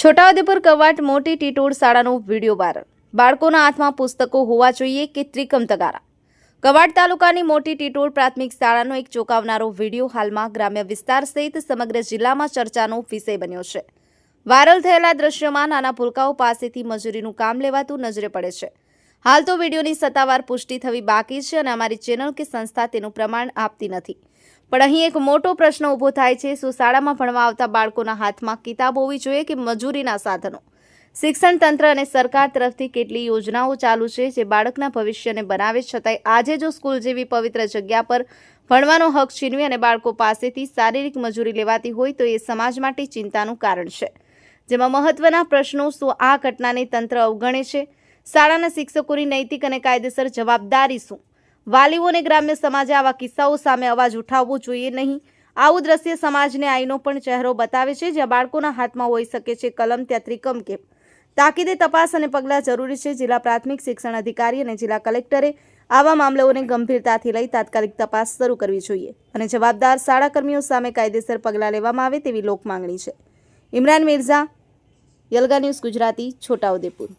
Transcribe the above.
છોટાઉદેપુર કવાટ મોટી ટીટોડ શાળાનો video viral. બાળકોના હાથમાં પુસ્તકો હોવા જોઈએ કે ત્રિકમ તગારા? કવાટ તાલુકાની મોટી ટીટોળ પ્રાથમિક શાળાનો એક ચોંકાવનારો વીડિયો હાલમાં ગ્રામ્ય વિસ્તાર સહિત સમગ્ર જિલ્લામાં ચર્ચાનો વિષય બન્યો છે. વાયરલ થયેલા દ્રશ્યમાં નાના પુલકાઓ પાસેથી મજૂરીનું કામ લેવાતું નજરે પડે છે. હાલ તો વિડીયોની સત્તાવાર પુષ્ટિ થવી બાકી છે અને અમારી ચેનલ કે સંસ્થા તેનું પ્રમાણ આપતી નથી. પણ અહીં એક મોટો પ્રશ્ન ઊભો થાય છે, શું શાળામાં ભણવા આવતા બાળકોના હાથમાં કિતાબ હોવી જોઈએ કે મજૂરીના સાધનો? શિક્ષણ તંત્ર અને સરકાર તરફથી કેટલી યોજનાઓ ચાલુ છે જે બાળકના ભવિષ્યને બનાવે, છતાંય આજે જો સ્કૂલ જેવી પવિત્ર જગ્યા પર ભણવાનો હક છીનવી અને બાળકો પાસેથી શારીરિક મજૂરી લેવાતી હોય તો એ સમાજ માટે ચિંતાનું કારણ છે. જેમાં મહત્વના પ્રશ્નો, શું આ ઘટનાને તંત્ર અવગણે છે? શાળાના શિક્ષકોની નૈતિક અને કાયદેસર જવાબદારી શું વાલીઓ અને ગ્રામ્ય સમાજે આવા કિસ્સાઓ સામે અવાજ ઉઠાવવો જોઈએ નહીં. આવું દ્રશ્ય સમાજને આઈનો પણ ચહેરો બતાવે છે, જ્યાં બાળકોના હાથમાં હોઈ શકે છે કલમ ત્યાં ત્રિકમ કેમ તાકીદે તપાસ અને પગલાં જરૂરી છે. જિલ્લા પ્રાથમિક શિક્ષણ અધિકારી અને જિલ્લા કલેક્ટરે આવા મામલાઓને ગંભીરતાથી લઈ તાત્કાલિક તપાસ શરૂ કરવી જોઈએ અને જવાબદાર શાળા કર્મીઓ સામે કાયદેસર પગલાં લેવામાં આવે તેવી લોક માંગણી છે. ઇમરાન મિર્ઝા, યલગા ન્યૂઝ ગુજરાતી છોટાઉદેપુર